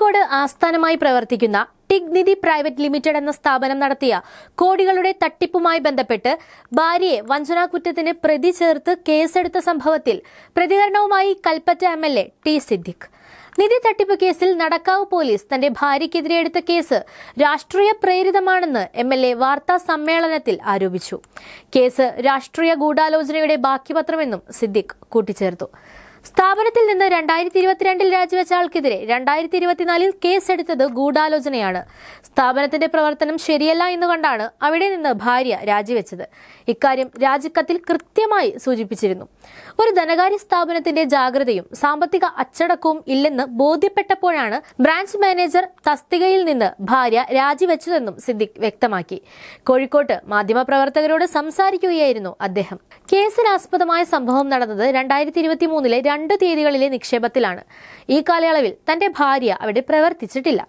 കോഴിക്കോട് ആസ്ഥാനമായി പ്രവർത്തിക്കുന്ന ടിഗ് നിധി private limited എന്ന സ്ഥാപനം നടത്തിയ കോടികളുടെ തട്ടിപ്പുമായി ബന്ധപ്പെട്ട് ഭാര്യയെ വഞ്ചനാ കുറ്റത്തിന് പ്രതി ചേർത്ത് കേസെടുത്ത സംഭവത്തിൽ പ്രതികരണവുമായി Kalpetta M L A T Siddique. നിധി തട്ടിപ്പ് കേസിൽ നടക്കാവ് പോലീസ് തന്റെ ഭാര്യയ്ക്കെതിരെ എടുത്ത കേസ് രാഷ്ട്രീയ പ്രേരിതമാണെന്ന് എം എൽ എ വാർത്താ സമ്മേളനത്തിൽ ആരോപിച്ചു. കേസ് രാഷ്ട്രീയ ഗൂഢാലോചനയുടെ ബാക്കിപത്രമെന്നും സിദ്ദിഖ് കൂട്ടിച്ചേർത്തു. സ്ഥാപനത്തിൽ നിന്ന് രണ്ടായിരത്തി ഇരുപത്തിരണ്ടിൽ രാജിവെച്ച ആൾക്കെതിരെ രണ്ടായിരത്തി ഇരുപത്തിനാലിൽ കേസെടുത്തത് ഗൂഢാലോചനയാണ്. സ്ഥാപനത്തിന്റെ പ്രവർത്തനം ശരിയല്ല എന്ന് കണ്ടാണ് അവിടെ നിന്ന് ഭാര്യ രാജിവെച്ചത്. ഇക്കാര്യം രാജിക്കത്തിൽ കൃത്യമായി സൂചിപ്പിച്ചിരുന്നു. ഒരു ധനകാര്യ സ്ഥാപനത്തിന്റെ ജാഗ്രതയും സാമ്പത്തിക അച്ചടക്കവും ഇല്ലെന്ന് ബോധ്യപ്പെട്ടപ്പോഴാണ് ബ്രാഞ്ച് മാനേജർ തസ്തികയിൽ നിന്ന് ഭാര്യ രാജിവെച്ചതെന്നും സിദ്ദിഖ് വ്യക്തമാക്കി. കോഴിക്കോട്ട് മാധ്യമപ്രവർത്തകരോട് സംസാരിക്കുകയായിരുന്നു അദ്ദേഹം. കേസിനാസ്പദമായ സംഭവം നടന്നത് രണ്ടായിരത്തി ഇരുപത്തി മൂന്നിലെ രണ്ട് തീയതികളിലെ നിക്ഷേപത്തിലാണ്. ഈ കാലയളവിൽ തന്റെ ഭാര്യ അവിടെ പ്രവർത്തിച്ചിട്ടില്ല.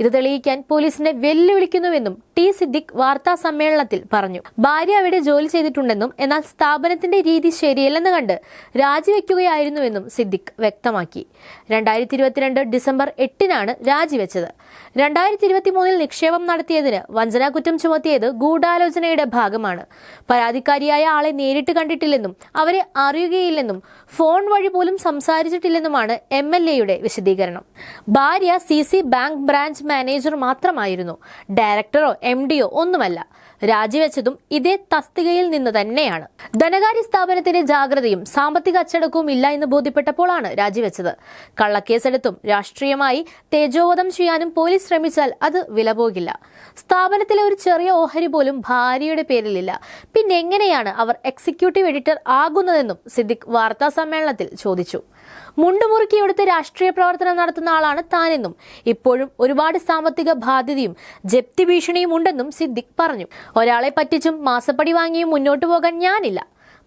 ഇത് തെളിയിക്കാൻ പോലീസിനെ വെല്ലുവിളിക്കുന്നുവെന്നും ടി സിദ്ദിഖ് വാർത്താ സമ്മേളനത്തിൽ പറഞ്ഞു. ഭാര്യ അവിടെ ജോലി ചെയ്തിട്ടുണ്ടെന്നും എന്നാൽ സ്ഥാപനത്തിന്റെ രീതി ശരിയല്ലെന്ന് കണ്ട് രാജിവെക്കുകയായിരുന്നുവെന്നും സിദ്ദിഖ് വ്യക്തമാക്കി. രണ്ടായിരത്തി ഇരുപത്തിരണ്ട് ഡിസംബർ എട്ടിനാണ് രാജിവെച്ചത്. രണ്ടായിരത്തി ഇരുപത്തി മൂന്നിൽ നിക്ഷേപം നടത്തിയതിന് വഞ്ചനാ കുറ്റം ചുമത്തിയത് ഗൂഢാലോചനയുടെ ഭാഗമാണ്. പരാതിക്കാരിയായ ആളെ നേരിട്ട് കണ്ടിട്ടില്ലെന്നും അവരെ അറിയുകയില്ലെന്നും ഫോൺ വഴി പോലും സംസാരിച്ചിട്ടില്ലെന്നുമാണ് എം എൽ എയുടെ വിശദീകരണം. ഭാര്യ C C bank branch manager മാത്രമായിരുന്നു. ഡയറക്ടറോ എം ഡിയോ ഒന്നുമല്ല. രാജിവെച്ചതും ഇതേ തസ്തികയിൽ നിന്ന് തന്നെയാണ്. ധനകാര്യ സ്ഥാപനത്തിന്റെ ജാഗ്രതയും സാമ്പത്തിക അച്ചടക്കവും ഇല്ല എന്ന് ബോധ്യപ്പെട്ടപ്പോഴാണ് രാജിവെച്ചത്. കള്ളക്കേസെടുത്തും രാഷ്ട്രീയമായി തേജോവധം ചെയ്യാനും പോലീസ് ശ്രമിച്ചാൽ അത് വിലപോകില്ല. സ്ഥാപനത്തിലെ ഒരു ചെറിയ ഓഹരി പോലും ഭാര്യയുടെ പേരിലില്ല. പിന്നെ എങ്ങനെയാണ് അവർ എക്സിക്യൂട്ടീവ് എഡിറ്റർ ആകുന്നതെന്നും സിദ്ദിഖ് വാർത്താ സമ്മേളനത്തിൽ ചോദിച്ചു. മുണ്ടുമുറുക്കിയെടുത്ത് രാഷ്ട്രീയ പ്രവർത്തനം നടത്തുന്ന ആളാണ് താനെന്നും ഇപ്പോഴും ഒരുപാട് സാമ്പത്തിക ബാധ്യതയും ജപ്തി ഭീഷണിയും ഉണ്ടെന്നും സിദ്ദിഖ് പറഞ്ഞു. ഒരാളെ പറ്റിച്ചും മാസപ്പടി വാങ്ങിയും മുന്നോട്ടു പോകാൻ ഞാനില്ല.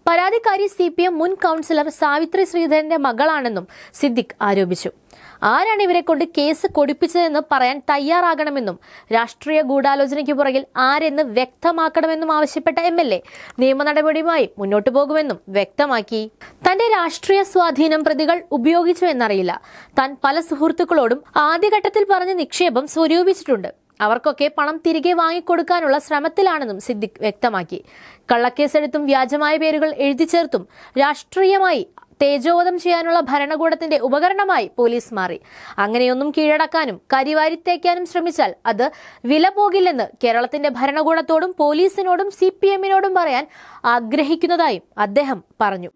പരാതിക്കാരി സി പി എം മുൻ കൗൺസിലർ സാവിത്രി ശ്രീധരന്റെ മകളാണെന്നും സിദ്ദിഖ് ആരോപിച്ചു. ആരാണ് ഇവരെ കൊണ്ട് കേസ് കൊടുപ്പിച്ചതെന്ന് പറയാൻ തയ്യാറാകണമെന്നും രാഷ്ട്രീയ ഗൂഢാലോചനയ്ക്ക് പുറകിൽ ആരെന്ന് വ്യക്തമാക്കണമെന്നും ആവശ്യപ്പെട്ട എം എൽ എ നിയമ നടപടിയുമായി മുന്നോട്ടു പോകുമെന്നും വ്യക്തമാക്കി. തന്റെ രാഷ്ട്രീയ സ്വാധീനം പ്രതികൾ ഉപയോഗിച്ചു എന്നറിയില്ല. താൻ പല സുഹൃത്തുക്കളോടും ആദ്യഘട്ടത്തിൽ പറഞ്ഞ നിക്ഷേപം സ്വരൂപിച്ചിട്ടുണ്ട്. അവർക്കൊക്കെ പണം തിരികെ വാങ്ങിക്കൊടുക്കാനുള്ള ശ്രമത്തിലാണെന്നും സിദ്ദിഖ് വ്യക്തമാക്കി. കള്ളക്കേസെടുത്തും വ്യാജമായ പേരുകൾ എഴുതി ചേർത്തും രാഷ്ട്രീയമായി തേജോവധം ചെയ്യാനുള്ള ഭരണകൂടത്തിന്റെ ഉപകരണമായി പോലീസ് മാറി. അങ്ങനെയൊന്നും കീഴടക്കാനും കരിവാരിത്തേക്കാനും ശ്രമിച്ചാൽ അത് വില പോകില്ലെന്ന് കേരളത്തിന്റെ ഭരണകൂടത്തോടും പോലീസിനോടും സി പി എമ്മിനോടും പറയാൻ ആഗ്രഹിക്കുന്നതായും അദ്ദേഹം പറഞ്ഞു.